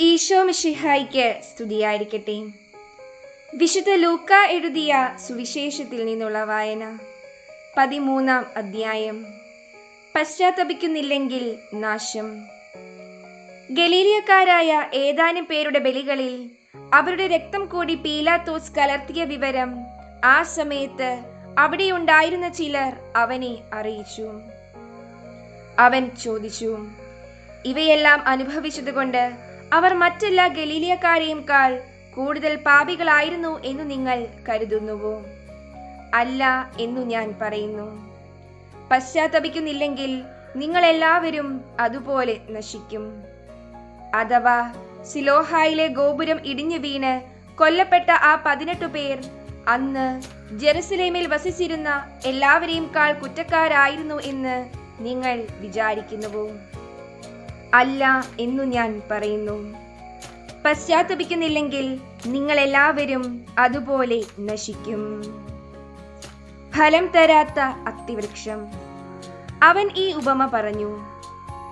ഈശോ മിഷിഹായിക്ക് സ്തുതിയായിരിക്കട്ടെ. വിശുദ്ധ ലൂക്ക എഴുതിയ സുവിശേഷത്തിൽ നിന്നുള്ള വായന പതിമൂന്നാം അധ്യായം. പശ്ചാത്തപിക്കുന്നില്ലെങ്കിൽ നാശം. ഗലീലിയക്കാരായ ഏതാനും പേരുടെ ബലികളിൽ അവരുടെ രക്തം കൂടി പീലാത്തോസ് കലർത്തിയ വിവരം ആ സമയത്ത് അവിടെയുണ്ടായിരുന്ന ചിലർ അവനെ അറിയിച്ചു. അവൻ ചോദിച്ചു ഇവയെല്ലാം അനുഭവിച്ചതുകൊണ്ട് അവർ മറ്റെല്ലാ ഗലീലിയക്കാരെയുംക്കാൾ കൂടുതൽ പാപികളായിരുന്നു എന്ന് നിങ്ങൾ കരുതുന്നുവോ? അല്ല എന്നു ഞാൻ പറയുന്നു. പശ്ചാത്തപിക്കുന്നില്ലെങ്കിൽ നിങ്ങൾ എല്ലാവരും അതുപോലെ നശിക്കും. അഥവാ സിലോഹായിലെ ഗോപുരം ഇടിഞ്ഞു വീണ് കൊല്ലപ്പെട്ട ആ പതിനെട്ടു പേർ അന്ന് ജെറുസലേമിൽ വസിച്ചിരുന്ന എല്ലാവരെയും കാൾ കുറ്റക്കാരായിരുന്നു എന്ന് നിങ്ങൾ വിചാരിക്കുന്നുവോ? അല്ല എന്നു ഞാൻ പറയുന്നു. പശ്ചാത്തപിക്കുന്നില്ലെങ്കിൽ നിങ്ങൾ എല്ലാവരും അതുപോലെ നശിക്കും. ഫലം തരാത്ത അത്തിവൃക്ഷം. അവൻ ഈ ഉപമ പറഞ്ഞു.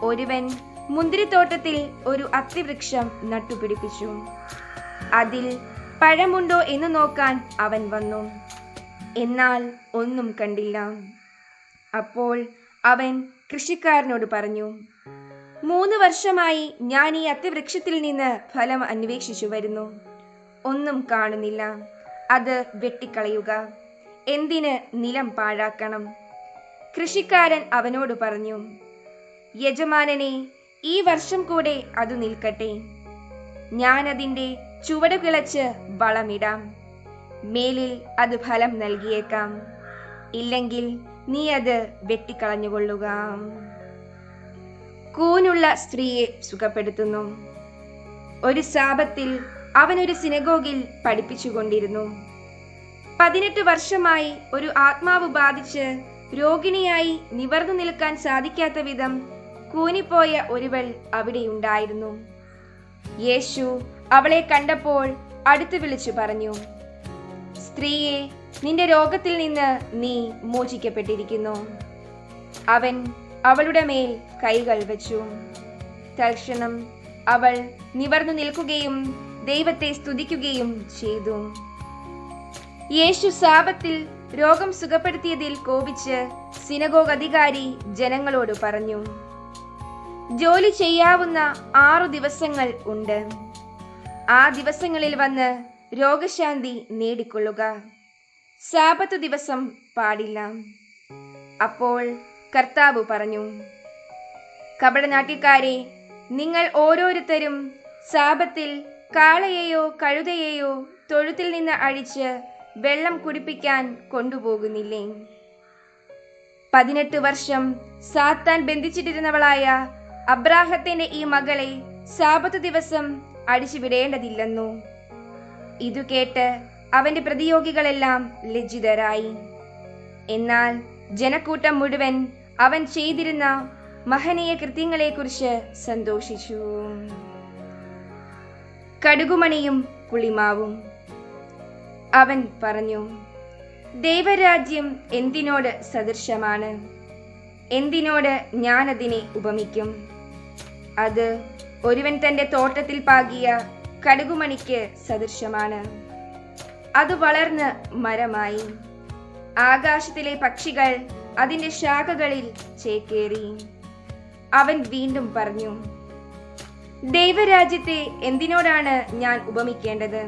ഒരുവൻ മുന്തിരിത്തോട്ടത്തിൽ ഒരു അത്തിവൃക്ഷം നട്ടുപിടിപ്പിച്ചു. അതിൽ പഴമുണ്ടോ എന്ന് നോക്കാൻ അവൻ വന്നു. എന്നാൽ ഒന്നും കണ്ടില്ല. അപ്പോൾ അവൻ കൃഷിക്കാരനോട് പറഞ്ഞു മൂന്ന് വർഷമായി ഞാൻ ഈ അത്തിവൃക്ഷത്തിൽ നിന്ന് ഫലം അന്വേഷിച്ചു വരുന്നു. ഒന്നും കാണുന്നില്ല. അത് വെട്ടിക്കളയുക. എന്തിന് നിലം പാഴാക്കണം? കൃഷിക്കാരൻ അവനോട് പറഞ്ഞു യജമാനനെ ഈ വർഷം കൂടെ അത് നിൽക്കട്ടെ. ഞാൻ അതിന്റെ ചുവട് കിളച്ച് വളമിടാം. മേലിൽ അത് ഫലം നൽകിയേക്കാം. ഇല്ലെങ്കിൽ നീ അത് വെട്ടിക്കളഞ്ഞുകൊള്ളുക. കൂനുള്ള സ്ത്രീയെ സുഖപ്പെടുത്തുന്നു. ഒരു ശാപത്തിൽ അവനൊരു സിനഗോഗിൽ പഠിപ്പിച്ചുകൊണ്ടിരുന്നു. പതിനെട്ട് വർഷമായി ഒരു ആത്മാവ് ബാധിച്ച് രോഗിണിയായി നിവർന്നു നിൽക്കാൻ സാധിക്കാത്ത വിധം കൂനിപ്പോയ ഒരുവൾ അവിടെയുണ്ടായിരുന്നു. യേശു അവളെ കണ്ടപ്പോൾ അടുത്തു വിളിച്ചു പറഞ്ഞു സ്ത്രീയെ നിന്റെ രോഗത്തിൽ നിന്ന് നീ മോചിക്കപ്പെട്ടിരിക്കുന്നു. അവൻ അവളുടെ മേൽ കൈകൾ വെച്ചു. തൽക്ഷണം അവൾ നിവർന്നു നിൽക്കുകയും ദൈവത്തെ സ്തുതിക്കുകയും ചെയ്തു. യേശു സാപത്തിൽ രോഗം സുഖപ്പെടുത്തിയതിൽ കോപിച്ച് സിനഗോഗ് അധികാരി ജനങ്ങളോട് പറഞ്ഞു ജോലി ചെയ്യാവുന്ന ആറു ദിവസങ്ങൾ ഉണ്ട്. ആ ദിവസങ്ങളിൽ വന്ന് രോഗശാന്തി നേടിക്കൊള്ളുക. സാപത്തു ദിവസം പാടില്ല. അപ്പോൾ കർത്താവ് പറഞ്ഞു കപടനാട്ടിക്കാരെ നിങ്ങൾ ഓരോരുത്തരും സാപത്തിൽ കാളയെയോ കഴുതയെയോ തൊഴുത്തിൽ നിന്ന് അഴിച്ച് വെള്ളം കുടിപ്പിക്കാൻ കൊണ്ടുപോകുന്നില്ലേ? പതിനെട്ട് വർഷം സാത്താൻ ബന്ധിച്ചിട്ടിരുന്നവളായ അബ്രാഹത്തിന്റെ ഈ മകളെ സാപത്ത് ദിവസം അടിച്ചു വിടേണ്ടതില്ലെന്നു ഇതു കേട്ട് അവന്റെ പ്രതിയോഗികളെല്ലാം ലജ്ജിതരായി. എന്നാൽ ജനക്കൂട്ടം മുഴുവൻ അവൻ ചെയ്തിരുന്ന മഹനീയ കൃത്യങ്ങളെക്കുറിച്ച് സന്തോഷിച്ചു. കടുകുമണിയും പുളിമാവും. അവൻ പറഞ്ഞു ദൈവരാജ്യം എന്തിനോട് സദൃശമാണ്? എന്തിനോട് ഞാനതിനെ ഉപമിക്കും? അത് ഒരുവൻ തന്റെ തോട്ടത്തിൽ പാകിയ കടുകുമണിക്ക് സദൃശമാണ്. അത് വളർന്ന് മരമായി. ആകാശത്തിലെ പക്ഷികൾ അതിന്റെ ശാഖകളിൽ ചേക്കേറി. അവൻ വീണ്ടും പറഞ്ഞു ദൈവരാജ്യത്തെ എന്തിനോടാണ് ഞാൻ ഉപമിക്കേണ്ടത്?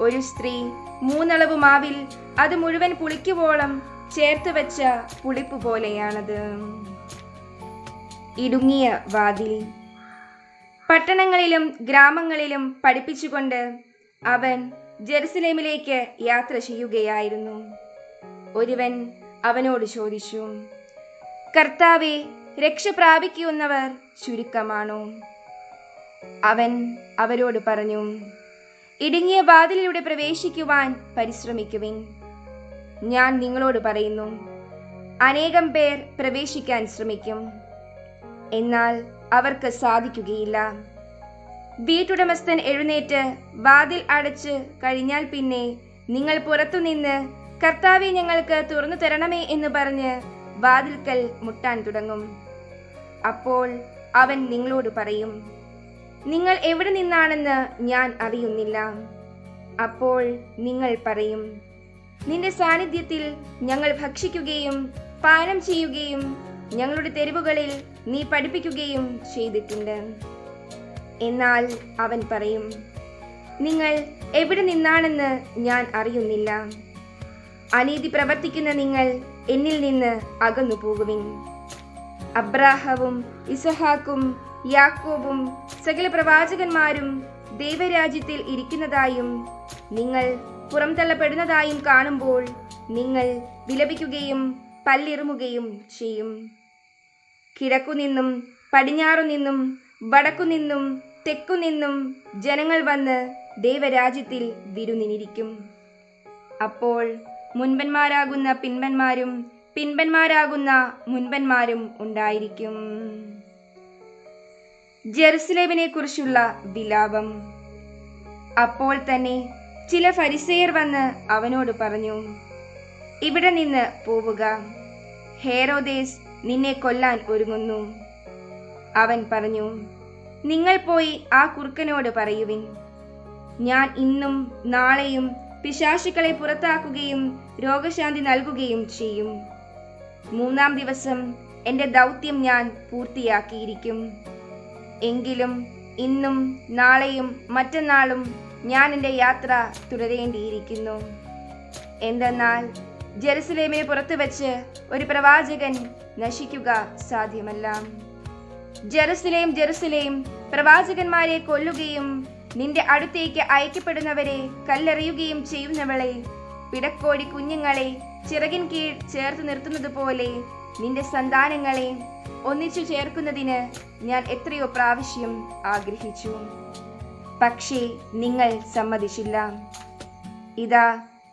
ഒരു സ്ത്രീ മൂന്നളവ് മാവിൽ അത് മുഴുവൻ പുളിക്കുവോളം ചേർത്ത് വെച്ച പുളിപ്പ് പോലെയാണത്. ഇടുങ്ങിയ വാതിൽ. പട്ടണങ്ങളിലും ഗ്രാമങ്ങളിലും പഠിപ്പിച്ചുകൊണ്ട് അവൻ ജെറുസലേമിലേക്ക് യാത്ര ചെയ്യുകയായിരുന്നു. ഒരുവൻ അവനോട് ചോദിച്ചു കർത്താവെ രക്ഷ പ്രാപിക്കുന്നവർ ചുരുക്കമാണോ? അവൻ അവരോട് പറഞ്ഞു ഇടുങ്ങിയ വാതിലിലൂടെ പ്രവേശിക്കുവാൻ പരിശ്രമിക്കുവിൻ. ഞാൻ നിങ്ങളോട് പറയുന്നു അനേകം പേർ പ്രവേശിക്കാൻ ശ്രമിക്കും. എന്നാൽ അവർക്ക് സാധിക്കുകയില്ല. വീട്ടുടമസ്ഥൻ എഴുന്നേറ്റ് വാതിൽ അടച്ച് കഴിഞ്ഞാൽ പിന്നെ നിങ്ങൾ പുറത്തുനിന്ന് കർത്താവെ ഞങ്ങൾക്ക് തുറന്നു തരണമേ എന്ന് പറഞ്ഞ് വാതിൽക്കൽ മുട്ടാൻ തുടങ്ങും. അപ്പോൾ അവൻ നിങ്ങളോട് പറയും നിങ്ങൾ എവിടെ നിന്നാണെന്ന് ഞാൻ അറിയുന്നില്ല. അപ്പോൾ നിങ്ങൾ പറയും നിന്റെ സാന്നിധ്യത്തിൽ ഞങ്ങൾ ഭക്ഷിക്കുകയും പാനം ചെയ്യുകയും ഞങ്ങളുടെ തെരുവുകളിൽ നീ പഠിപ്പിക്കുകയും ചെയ്തിട്ടുണ്ട്. എന്നാൽ അവൻ പറയും നിങ്ങൾ എവിടെ നിന്നാണെന്ന് ഞാൻ അറിയുന്നില്ല. അനീതി പ്രവർത്തിക്കുന്ന നിങ്ങൾ എന്നിൽ നിന്ന് അകന്നു പോകുവിൻ. അബ്രാഹവും ഇസഹാക്കും യാക്കോബും സകല പ്രവാചകന്മാരും ദൈവരാജ്യത്തിൽ ഇരിക്കുന്നതായും നിങ്ങൾ പുറംതള്ളപ്പെടുന്നതായും കാണുമ്പോൾ നിങ്ങൾ വിലപിക്കുകയും പല്ലിറുമുകയും ചെയ്യും. കിഴക്കുനിന്നും പടിഞ്ഞാറുനിന്നും വടക്കുനിന്നും തെക്കുനിന്നും ജനങ്ങൾ വന്ന് ദൈവരാജ്യത്തിൽ വിരുന്നിനിരിക്കും. അപ്പോൾ മുൻപന്മാരാകുന്ന പിൻപന്മാരും പിൻപന്മാരാകുന്ന മുൻപന്മാരും ഉണ്ടായിരിക്കും. ജെറുസലേമിനെ കുറിച്ചുള്ള വിലാപം. അപ്പോൾ തന്നെ ചില ഫരിസേയർ വന്ന് അവനോട് പറഞ്ഞു ഇവിടെ നിന്ന് പോവുക. ഹേറോദേസ് നിന്നെ കൊല്ലാൻ ഒരുങ്ങുന്നു. അവൻ പറഞ്ഞു നിങ്ങൾ പോയി ആ കുറുക്കനോട് പറയുവിൻ. ഞാൻ ഇന്നും നാളെയും പിശാശുക്കളെ പുറത്താക്കുകയും രോഗശാന്തി നൽകുകയും ചെയ്യും. മൂന്നാം ദിവസം എന്റെ ദൗത്യം ഞാൻ പൂർത്തിയാക്കിയിരിക്കും. എങ്കിലും ഇന്നും നാളെയും മറ്റന്നാളും ഞാൻ എന്റെ യാത്ര തുടരേണ്ടിയിരിക്കുന്നു. എന്തെന്നാൽ ജെറുസലേമിന് പുറത്തു വെച്ച് ഒരു പ്രവാചകൻ നശിക്കുക സാധ്യമല്ല. ജെറുസലേം ജെറുസലേം പ്രവാചകന്മാരെ കൊല്ലുകയും നിന്റെ അടുത്തേക്ക് അയക്കപ്പെടുന്നവരെ കല്ലെറിയുകയും ചെയ്യുന്നവളെ പിടക്കോടി കുഞ്ഞുങ്ങളെ ചിറകിൻ കീഴ് ചേർത്ത് നിർത്തുന്നത് പോലെ നിന്റെ സന്താനങ്ങളെ ഒന്നിച്ചു ചേർക്കുന്നതിന് ഞാൻ എത്രയോ പ്രാവശ്യം ആഗ്രഹിച്ചു. പക്ഷേ നിങ്ങൾ സമ്മതിച്ചില്ല. ഇതാ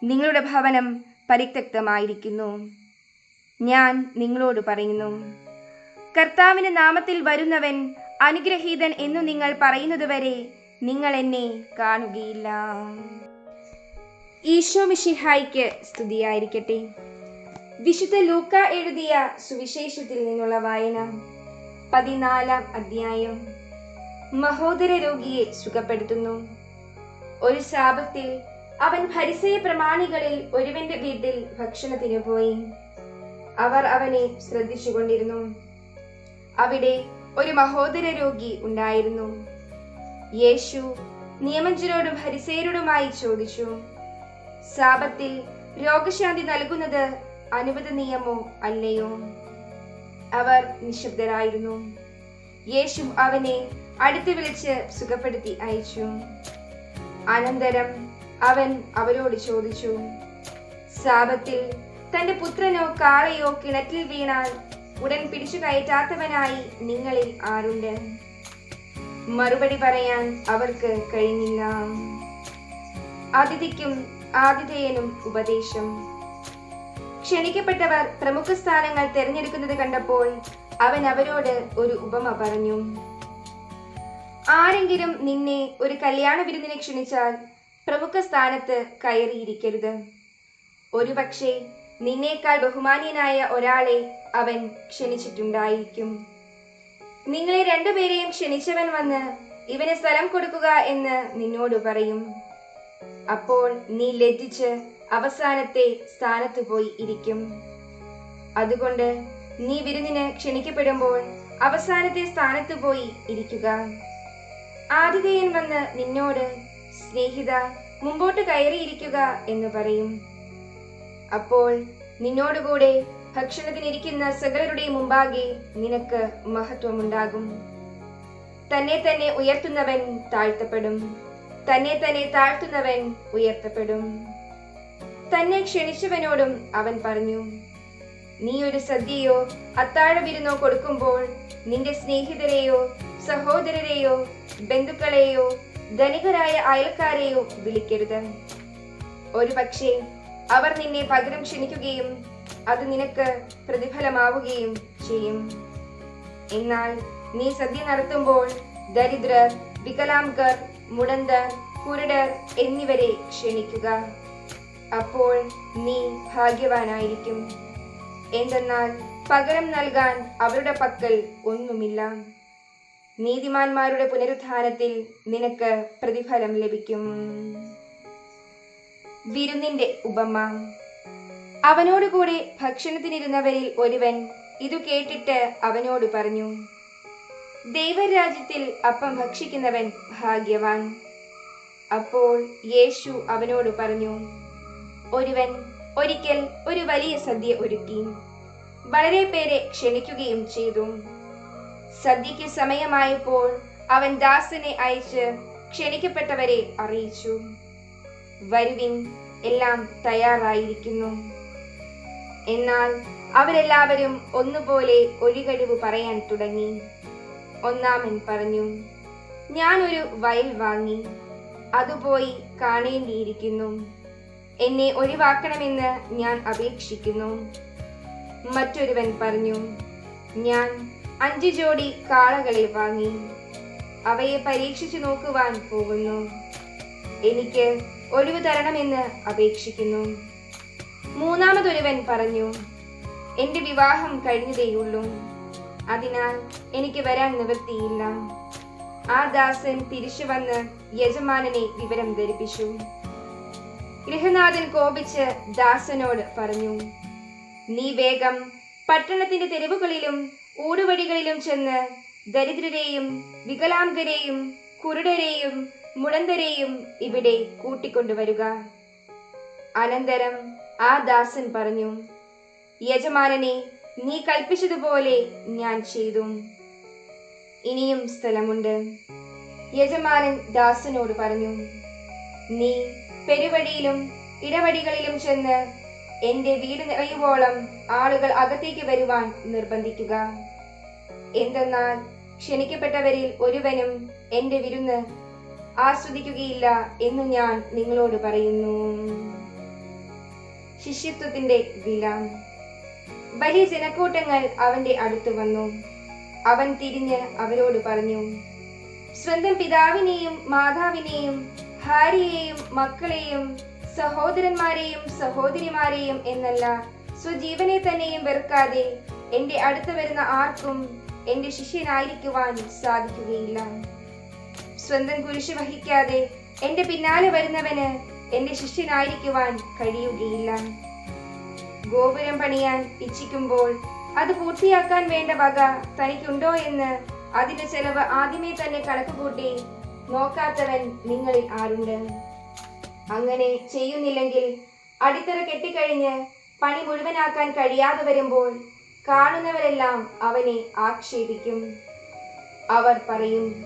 നിങ്ങളുടെ ഭവനം പരിത്യക്തമായിരിക്കുന്നു. ഞാൻ നിങ്ങളോട് പറയുന്നു കർത്താവിന് നാമത്തിൽ വരുന്നവൻ അനുഗ്രഹീതൻ എന്നു നിങ്ങൾ പറയുന്നതുവരെ നിങ്ങൾ എന്നെ കാണുകയില്ല. ഈശോ മിഷിഹായിക്ക് സ്തുതിയായിരിക്കട്ടെ. വിശുദ്ധ ലൂക്ക എഴുതിയ സുവിശേഷത്തിൽ നിന്നുള്ള വായന പതിനാലാം അധ്യായം. മഹോദര രോഗിയെ സുഖപ്പെടുത്തുന്നു. ഒരു ശാപത്തിൽ അവൻ ഭരിസയ പ്രമാണികളിൽ ഒരുവന്റെ വീട്ടിൽ ഭക്ഷണത്തിന് പോയി. അവർ അവനെ ശ്രദ്ധിച്ചുകൊണ്ടിരുന്നു. അവിടെ ഒരു മഹോദര രോഗി ഉണ്ടായിരുന്നു. യേശു നിയമജ്ഞരോടും ഹരിസേരോടുമായി ചോദിച്ചു ശാപത്തിൽ രോഗശാന്തി നൽകുന്നത് അനുവദനീയമോ അല്ലയോ? അവർ നിശബ്ദരായിരുന്നു. യേശു അവനെ അടുത്ത് വിളിച്ച് സുഖപ്പെടുത്തി അയച്ചു. അനന്തരം അവൻ അവരോട് ചോദിച്ചു ശാപത്തിൽ തന്റെ പുത്രനോ കാളയോ കിണറ്റിൽ വീണാൽ ഉടൻ പിടിച്ചു കയറ്റാത്തവനായി നിങ്ങളിൽ ആരുണ്ട്? മറുപടി പറയാൻ അവർക്ക് കഴിഞ്ഞില്ല. അതിഥിക്കും ആതിഥേയനും ഉപദേശം. ക്ഷണിക്കപ്പെട്ടവർ പ്രമുഖ സ്ഥാനങ്ങൾ തിരഞ്ഞെടുക്കുന്നത് കണ്ടപ്പോൾ അവൻ അവരോട് ഒരു ഉപമ പറഞ്ഞു. ആരെങ്കിലും നിന്നെ ഒരു കല്യാണ വിരുന്നിനെ ക്ഷണിച്ചാൽ പ്രമുഖ സ്ഥാനത്ത് കയറിയിരിക്കരുത്. ഒരുപക്ഷെ നിന്നേക്കാൾ ബഹുമാനീയനായ ഒരാളെ അവൻ ക്ഷണിച്ചിട്ടുണ്ടായിരിക്കും. നിങ്ങളെ രണ്ടുപേരെയും ക്ഷണിച്ചവൻ വന്ന് ഇവന് സ്ഥലം കൊടുക്കുക എന്ന് നിന്നോട് പറയും. അപ്പോൾ നീ ലജ്ജിച്ച് അവസാനത്തെ സ്ഥാനത്ത് പോയി ഇരിക്കും. അതുകൊണ്ട് നീ വിരുന്നിന് ക്ഷണിക്കപ്പെടുമ്പോൾ അവസാനത്തെ സ്ഥാനത്ത് പോയി ഇരിക്കുക. ആതിഥേയൻ വന്ന് നിന്നോട് സ്നേഹിത മുമ്പോട്ട് കയറിയിരിക്കുക എന്ന് പറയും. അപ്പോൾ നിന്നോടുകൂടെ ഭക്ഷണത്തിനിരിക്കുന്ന സകലരുടെ മുമ്പാകെ നിനക്ക് മഹത്വമുണ്ടാകും. തന്നെ തന്നെ ഉയർത്തുന്നവൻ താഴ്ത്തപ്പെടും. തന്നെ തന്നെ താഴ്ത്തുന്നവൻ ഉയർത്തപ്പെടും. തന്നെ ക്ഷണിച്ചവനോടും അവൻ പറഞ്ഞു നീ ഒരു സദ്യയോ അത്താഴ വിരുന്നോ കൊടുക്കുമ്പോൾ നിന്റെ സ്നേഹിതരെയോ സഹോദരരെയോ ബന്ധുക്കളെയോ ധനികരായ അയൽക്കാരെയോ വിളിക്കരുത്. ഒരു പക്ഷേ അവർ നിന്നെ പകരം ക്ഷണിക്കുകയും അത് നിനക്ക് പ്രതിഫലമാവുകയും ചെയ്യും. എന്നാൽ നീ സദ്യ നടത്തുമ്പോൾ ദരിദ്രർ വികലാംഗർ മുടന്തർ കുരുടർ എന്നിവരെ ക്ഷണിക്കുക. അപ്പോൾ നീ ഭാഗ്യവാനായിരിക്കും. എന്തെന്നാൽ പകരം നൽകാൻ അവരുടെ പക്കൽ ഒന്നുമില്ല. നീതിമാന്മാരുടെ പുനരുത്ഥാനത്തിൽ നിനക്ക് പ്രതിഫലം ലഭിക്കും. വിരുന്നിന്റെ ഉപമ. അവനോടുകൂടെ ഭക്ഷണത്തിനിരുന്നവരിൽ ഒരുവൻ ഇതു കേട്ടിട്ട് അവനോട് പറഞ്ഞു ദൈവരാജ്യത്തിൽ അപ്പം ഭക്ഷിക്കുന്നവൻ ഭാഗ്യവാൻ. അപ്പോൾ യേശു അവനോട് പറഞ്ഞു ഒരുവൻ ഒരിക്കൽ ഒരു വലിയ സദ്യ ഒരുക്കി വളരെ പേരെ ക്ഷണിക്കുകയും ചെയ്തു. സദ്യയ്ക്ക് സമയമായപ്പോൾ അവൻ ദാസനെ അയച്ച് ക്ഷണിക്കപ്പെട്ടവരെ അറിയിച്ചു. വരുവിൻ എല്ലാം തയ്യാറായിരിക്കുന്നു. എന്നാൽ അവരെല്ലാവരും ഒന്നുപോലെ ഒഴികഴിവ് പറയാൻ തുടങ്ങി. ഒന്നാമൻ പറഞ്ഞു ഞാനൊരു വയൽ വാങ്ങി അതുപോയി കാണേണ്ടിയിരിക്കുന്നു. എന്നെ ഒഴിവാക്കണമെന്ന് ഞാൻ അപേക്ഷിക്കുന്നു. മറ്റൊരുവൻ പറഞ്ഞു ഞാൻ അഞ്ച് ജോഡി കാളകളെ വാങ്ങി അവയെ പരീക്ഷിച്ചു നോക്കുവാൻ പോകുന്നു. എനിക്ക് ഒഴിവ് തരണമെന്ന് അപേക്ഷിക്കുന്നു. മൂന്നാമതൊരുവൻ പറഞ്ഞു എന്റെ വിവാഹം കഴിഞ്ഞതേയുള്ളൂ. അതിനാൽ എനിക്ക് വരാൻ നിവൃത്തിയില്ല. ആ ദാസൻ തിരിച്ചു വന്ന് യജമാനനെ വിവരം ധരിപ്പിച്ചു. ഗൃഹനാഥൻ കോപിച്ച് ദാസനോട് പറഞ്ഞു നീ വേഗം പട്ടണത്തിന്റെ തെരുവുകളിലും ഊടുവഴികളിലും ചെന്ന് ദരിദ്രരെയും വികലാംഗരെയും കുരുടരെയും മുടന്തരെയും ഇവിടെ കൂട്ടിക്കൊണ്ടുവരിക. അനന്തരം ആ ദാസൻ പറഞ്ഞു യജമാനനെ നീ കൽപ്പിച്ചതുപോലെ ഞാൻ ചെയ്തു. ഇനിയും സ്ഥലമുണ്ട്. യജമാനൻ ദാസനോട് പറഞ്ഞു നീ പെരുവഴിയിലും ഇടവഴികളിലും ചെന്ന് എന്റെ വീട് നിറയുവോളം ആളുകൾ അകത്തേക്ക് വരുവാൻ നിർബന്ധിക്കുക. എന്തെന്നാൽ ക്ഷണിക്കപ്പെട്ടവരിൽ ഒരുവനും എന്റെ വിരുന്ന് ആസ്വദിക്കുകയില്ല എന്ന് ഞാൻ നിങ്ങളോട് പറയുന്നു. ശിഷ്യത്വത്തിന്റെ വില. വലിയ ജനക്കൂട്ടങ്ങൾ അവന്റെ അടുത്ത് വന്നു. അവൻ തിരിഞ്ഞ് അവരോട് പറഞ്ഞു സ്വന്തം പിതാവിനെയും മാതാവിനെയും ഭാര്യയെയും മക്കളെയും സഹോദരന്മാരെയും സഹോദരിമാരെയും എന്നല്ല സ്വജീവനെ തന്നെയും വെറുക്കാതെ എന്റെ അടുത്ത് വരുന്ന ആർക്കും എന്റെ ശിഷ്യനായിരിക്കുവാൻ സാധിക്കുകയില്ല. സ്വന്തം കുരിശ് വഹിക്കാതെ എന്റെ പിന്നാലെ വരുന്നവന് എന്റെ ശിഷ്യനായിരിക്കുവാൻ കഴിയുകയില്ല. ഗോപുരം പണിയാൻ ഇച്ഛിക്കുമ്പോൾ അത് പൂർത്തിയാക്കാൻ വേണ്ട വക തനിക്കുണ്ടോ എന്ന് അതിന്റെ ചെലവ് ആദ്യമേ തന്നെ കണക്ക് കൂട്ടി നോക്കാത്തവൻ നിങ്ങളിൽ ആരുണ്ട്? അങ്ങനെ ചെയ്യുന്നില്ലെങ്കിൽ അടിത്തറ കെട്ടിക്കഴിഞ്ഞ് പണി മുഴുവനാക്കാൻ കഴിയാതെ വരുമ്പോൾ കാണുന്നവരെല്ലാം അവനെ ആക്ഷേപിക്കും. അവർ പറയും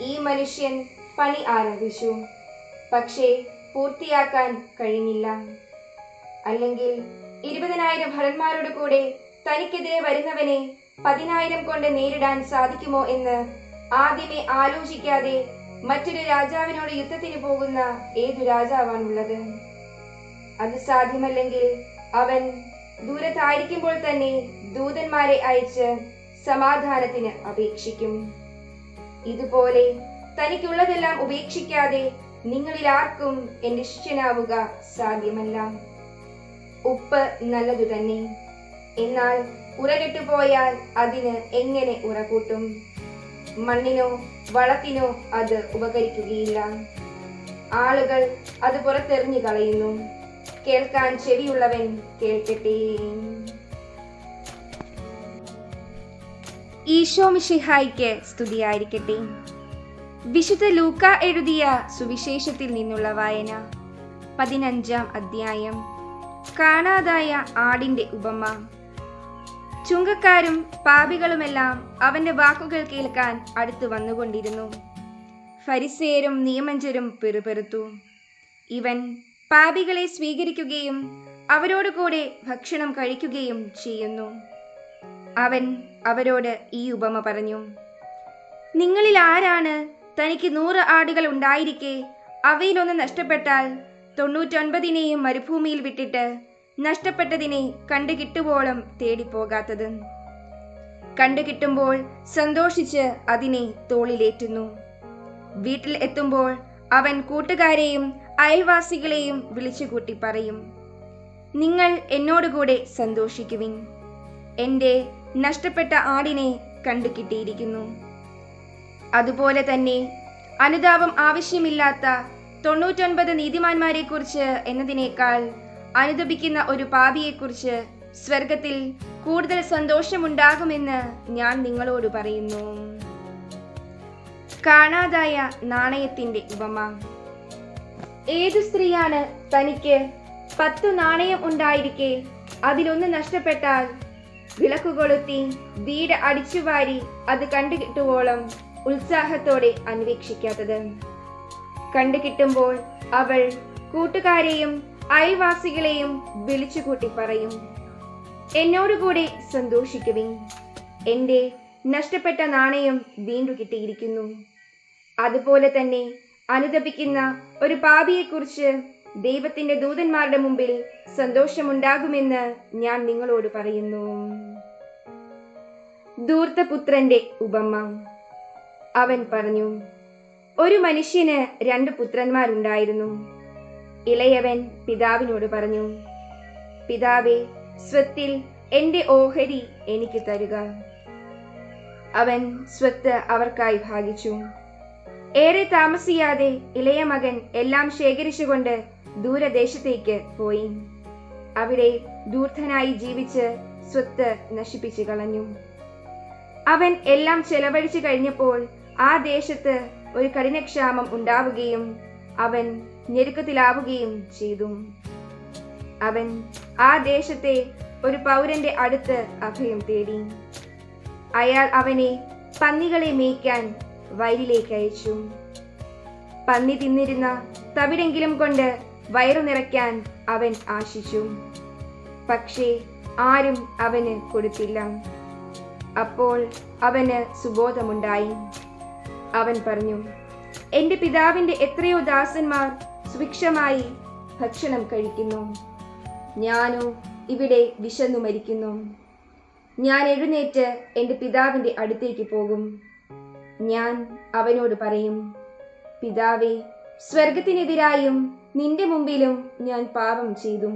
ഈ മനുഷ്യൻ പണി ആരംഭിച്ചു. പക്ഷേ പൂർത്തിയാക്കാൻ കഴിഞ്ഞില്ല. അല്ലെങ്കിൽ ഇരുപതിനായിരം ഭടന്മാരോട് കൂടെ തനിക്കെതിരെ വരുന്നവനെ പതിനായിരം കൊണ്ട് നേരിടാൻ സാധിക്കുമോ എന്ന് ആദ്യമേ ആലോചിക്കാതെ മറ്റൊരു രാജാവിനോട് യുദ്ധത്തിന് പോകുന്ന ഏതു രാജാവാണുള്ളത്? അത് സാധ്യമല്ലെങ്കിൽ അവൻ ദൂരത്തായിരിക്കുമ്പോൾ തന്നെ ദൂതന്മാരെ അയച്ച് സമാധാനത്തിന് അപേക്ഷിക്കും. ഇതുപോലെ തനിക്കുള്ളതെല്ലാം ഉപേക്ഷിക്കാതെ നിങ്ങളിൽ ആർക്കും എന്റെ ശിഷ്യനാവുക സാധ്യമല്ല. ഉപ്പ് നല്ലതു തന്നെ. എന്നാൽ ഉറകെട്ടു പോയാൽ അതിന് എങ്ങനെ ഉറകൂട്ടും മണ്ണിനോ വളത്തിനോ അത് ഉപകരിക്കുകയില്ല. ആളുകൾ അത് പുറത്തെറിഞ്ഞു കളയുന്നു. കേൾക്കാൻ ചെവിയുള്ളവൻ കേൾക്കട്ടെ. ഈശോ മിഷിഹായിക്ക് സ്തുതിയായിരിക്കട്ടെ. വിശുദ്ധ ലൂക്ക എഴുതിയ സുവിശേഷത്തിൽ നിന്നുള്ള വായന. പതിനഞ്ചാം അധ്യായം. കാണാതായ ആടിന്റെ ഉപമ. ചുങ്കക്കാരും പാപികളുമെല്ലാം അവന്റെ വാക്കുകൾ കേൾക്കാൻ അടുത്തു വന്നുകൊണ്ടിരുന്നു. ഫരിസേരും നിയമഞ്ചരും പെറുപെറുത്തു. ഇവൻ പാപികളെ സ്വീകരിക്കുകയും അവരോടുകൂടെ ഭക്ഷണം കഴിക്കുകയും ചെയ്യുന്നു. അവൻ അവരോട് ഈ ഉപമ പറഞ്ഞു. നിങ്ങളിൽ ആരാണ് തനിക്ക് നൂറ് ആടുകൾ ഉണ്ടായിരിക്കെ. അവയിലൊന്ന് നഷ്ടപ്പെട്ടാൽ തൊണ്ണൂറ്റൊൻപതിനെയും മരുഭൂമിയിൽ വിട്ടിട്ട് നഷ്ടപ്പെട്ടതിനെ കണ്ടുകിട്ടുവോളം തേടിപ്പോകാത്തത്. കണ്ടുകിട്ടുമ്പോൾ സന്തോഷിച്ച് അതിനെ തോളിലേറ്റുന്നു. വീട്ടിൽ എത്തുമ്പോൾ അവൻ കൂട്ടുകാരെയും അയൽവാസികളെയും വിളിച്ചുകൂട്ടി പറയും നിങ്ങൾ എന്നോടുകൂടെ സന്തോഷിക്കുവിൻ. എന്റെ നഷ്ടപ്പെട്ട ആടിനെ കണ്ടുകിട്ടിയിരിക്കുന്നു. അതുപോലെ തന്നെ അനുതാപം ആവശ്യമില്ലാത്ത തൊണ്ണൂറ്റൊൻപത് നീതിമാന്മാരെക്കുറിച്ച് എന്നതിനേക്കാൾ അനുദപിക്കുന്ന ഒരു പാപിയെക്കുറിച്ച് സ്വർഗത്തിൽ കൂടുതൽ സന്തോഷമുണ്ടാകുമെന്ന് ഞാൻ നിങ്ങളോട് പറയുന്നു. കാണാതായ നാണയത്തിന്റെ ഉപമ. ഏതു സ്ത്രീയാണ് തനിക്ക് പത്തു നാണയം ഉണ്ടായിരിക്കെ അതിലൊന്ന് നഷ്ടപ്പെട്ടാൽ വിളക്ക് കൊളുത്തി വീട് അടിച്ചുവാരി അത് കണ്ടുകിട്ടുവോളം ഉത്സാഹത്തോടെ അന്വേഷിക്കാത്തത്. കണ്ടുകിട്ടുമ്പോൾ അവൾ കൂട്ടുകാരെയും അയൽവാസികളെയും വിളിച്ചുകൂട്ടി പറയും എന്നോടുകൂടെ സന്തോഷിക്കുവിൻ. എന്റെ നഷ്ടപ്പെട്ട നാണയം വീണ്ടു കിട്ടിയിരിക്കുന്നു. അതുപോലെ തന്നെ അനുദപിക്കുന്ന ഒരു പാപിയെക്കുറിച്ച് ദൈവത്തിന്റെ ദൂതന്മാരുടെ മുമ്പിൽ സന്തോഷമുണ്ടാകുമെന്ന് ഞാൻ നിങ്ങളോട് പറയുന്നു. ദൂർത്തപുത്രന്റെ ഉപമ. അവൻ പറഞ്ഞു ഒരു മനുഷ്യന് രണ്ട് പുത്രന്മാരുണ്ടായിരുന്നു. ഇളയവൻ പിതാവിനോട് പറഞ്ഞു പിതാവേ സ്വത്തിൽ എന്റെ ഓഹരി എനിക്ക് തരുക. അവൻ സ്വത്ത് അവർക്കായി ഭാഗിച്ചു. ഏറെ താമസിയാതെ ഇളയ മകൻ എല്ലാം ശേഖരിച്ചുകൊണ്ട് ദൂരദേശത്തേക്ക് പോയി. അവിടെ ദൂർധനായി ജീവിച്ച് സ്വത്ത് നശിപ്പിച്ചു കളഞ്ഞു. അവൻ എല്ലാം ചെലവഴിച്ചു കഴിഞ്ഞപ്പോൾ ആ ദേശത്ത് ഒരു കഠിനക്ഷാമം ഉണ്ടാവുകയും അവൻ ഞെരുക്കത്തിലാവുകയും ചെയ്തു. അവൻ ആ ദേശത്തെ ഒരു പൗരന്റെ അടുത്ത് അഭയം തേടി. അയാൾ അവനെ പന്നികളെ മേയ്ക്കാൻ വയലിലേക്ക് അയച്ചു. പന്നി തിന്നിരുന്ന തവിടെങ്കിലും കൊണ്ട് വയറു നിറയ്ക്കാൻ അവൻ ആശിച്ചു. പക്ഷേ ആരും അവന് കൊടുത്തില്ല. അപ്പോൾ അവന് സുബോധമുണ്ടായി. അവൻ പറഞ്ഞു എന്റെ പിതാവിന്റെ എത്രയോ ദാസന്മാർ സുഭിക്ഷമായി ഭക്ഷണം കഴിക്കുന്നു. ഞാനോ ഇവിടെ വിശന്നു മരിക്കുന്നു. ഞാൻ എഴുന്നേറ്റ് എന്റെ പിതാവിന്റെ അടുത്തേക്ക് പോകും. ഞാൻ അവനോട് പറയും പിതാവേ സ്വർഗത്തിനെതിരായും നിന്റെ മുമ്പിലും ഞാൻ പാപം ചെയ്തു.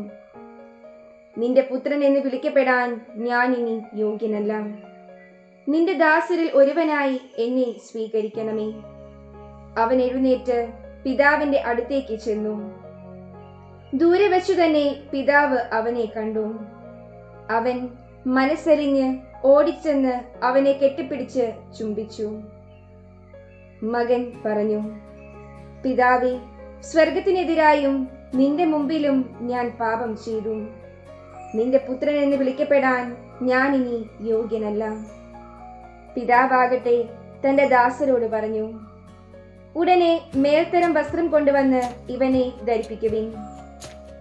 നിന്റെ പുത്രൻ എന്ന് വിളിക്കപ്പെടാൻ ഞാൻ ഇനി യോഗ്യനല്ല. നിന്റെ ദാസരിൽ ഒരുവനായി എന്നെ സ്വീകരിക്കണമേ. അവൻ എഴുന്നേറ്റ് പിതാവിന്റെ അടുത്തേക്ക് ചെന്നു. ദൂരെ വെച്ചു തന്നെ പിതാവ് അവനെ കണ്ടു. അവൻ മനസ്സറിഞ്ഞ് ഓടിച്ചെന്ന് അവനെ കെട്ടിപ്പിടിച്ച് ചുംബിച്ചു. മകൻ പറഞ്ഞു പിതാവേ സ്വർഗത്തിനെതിരായും നിന്റെ മുമ്പിലും ഞാൻ പാപം ചെയ്തു. നിന്റെ പുത്രൻ എന്ന് വിളിക്കപ്പെടാൻ ഞാൻ ഇനി യോഗ്യനല്ല. പിതാവാകട്ടെ തന്റെ ദാസരോട് പറഞ്ഞു. ഉടനെ മേൽത്തരം വസ്ത്രം കൊണ്ടുവന്ന് ഇവനെ ധരിപ്പിക്കുവിൻ.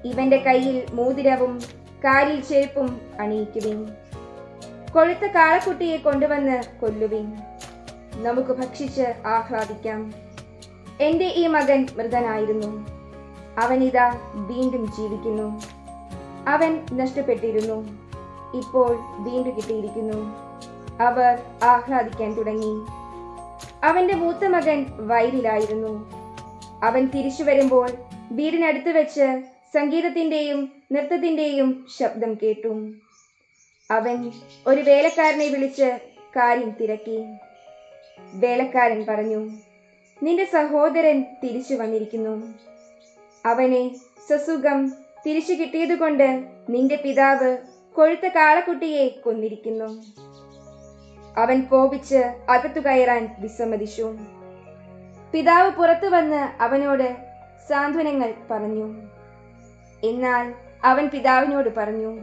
ഇവന്റെ കയ്യിൽ മോതിരവും കാലിൽ ചെരുപ്പും അണിയിക്കുവിൻ. കൊഴുത്ത കാളക്കുട്ടിയെ കൊണ്ടുവന്ന് കൊല്ലുവിൻ. നമുക്ക് ഭക്ഷിച്ച് ആഹ്ലാദിക്കാം. എന്റെ ഈ മകൻ മൃതനായിരുന്നു. അവനിതാ വീണ്ടും ജീവിക്കുന്നു. അവൻ നഷ്ടപ്പെട്ടിരുന്നു. ഇപ്പോൾ വീണ്ടും കിട്ടിയിരിക്കുന്നു. അവർ ആഹ്ലാദിക്കാൻ തുടങ്ങി. അവന്റെ മൂത്ത മകൻ വയലിലായിരുന്നു. അവൻ തിരിച്ചു വരുമ്പോൾ വീടിനടുത്ത് വെച്ച് സംഗീതത്തിന്റെയും നൃത്തത്തിന്റെയും ശബ്ദം കേട്ടു. അവൻ ഒരു വേലക്കാരനെ വിളിച്ച് കാര്യം തിരക്കി. വേലക്കാരൻ പറഞ്ഞു നിന്റെ സഹോദരൻ തിരിച്ചു വന്നിരിക്കുന്നു. അവനെ സസുഖം തിരിച്ചു കിട്ടിയതുകൊണ്ട് നിന്റെ പിതാവ് കൊഴുത്ത കാളക്കുട്ടിയെ കൊന്നിരിക്കുന്നു. അവൻ കോപിച്ച് അകത്തു കയറാൻ വിസമ്മതിച്ചു. പിതാവ് പുറത്തു വന്ന് അവനോട് സാന്ത്വനങ്ങൾ പറഞ്ഞു. എന്നാൽ അവൻ പിതാവിനോട് പറഞ്ഞു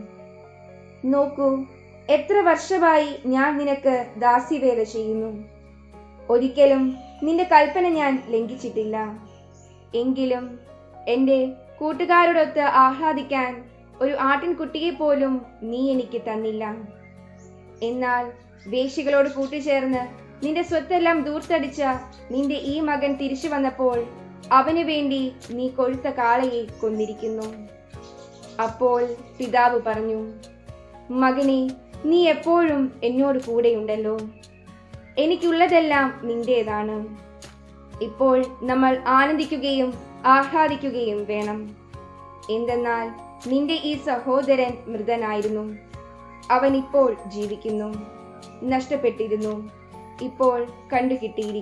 നോക്കൂ എത്ര വർഷമായി ഞാൻ നിനക്ക് ദാസ്യവേല ചെയ്യുന്നു. ഒരിക്കലും നിന്റെ കൽപ്പന ഞാൻ ലംഘിച്ചിട്ടില്ല. എങ്കിലും എന്റെ കൂട്ടുകാരോടൊത്ത് ആഹ്ലാദിക്കാൻ ഒരു ആട്ടിൻകുട്ടിയെ പോലും നീ എനിക്ക് തന്നില്ല. എന്നാൽ വേശികളോട് കൂട്ടിച്ചേർന്ന് നിന്റെ സ്വത്തെല്ലാം ദൂർത്തടിച്ച നിന്റെ ഈ മകൻ തിരിച്ചു വന്നപ്പോൾ അവനു വേണ്ടി നീ കൊഴുത്ത കാളയെ കൊന്നിരിക്കുന്നു. അപ്പോൾ പിതാവ് പറഞ്ഞു മകനെ നീ എപ്പോഴും എന്നോട് കൂടെയുണ്ടല്ലോ. എനിക്കുള്ളതെല്ലാം നിന്റേതാണ്. ഇപ്പോൾ നമ്മൾ ആനന്ദിക്കുകയും ആഹ്ലാദിക്കുകയും വേണം. എന്തെന്നാൽ നിന്റെ ഈ സഹോദരൻ മൃതനായിരുന്നു. അവൻ ഇപ്പോൾ ജീവിക്കുന്നു. നഷ്ടപ്പെട്ടിരുന്നു. ഇപ്പോൾ കണ്ടുകിട്ടിയിരിക്കുന്നു.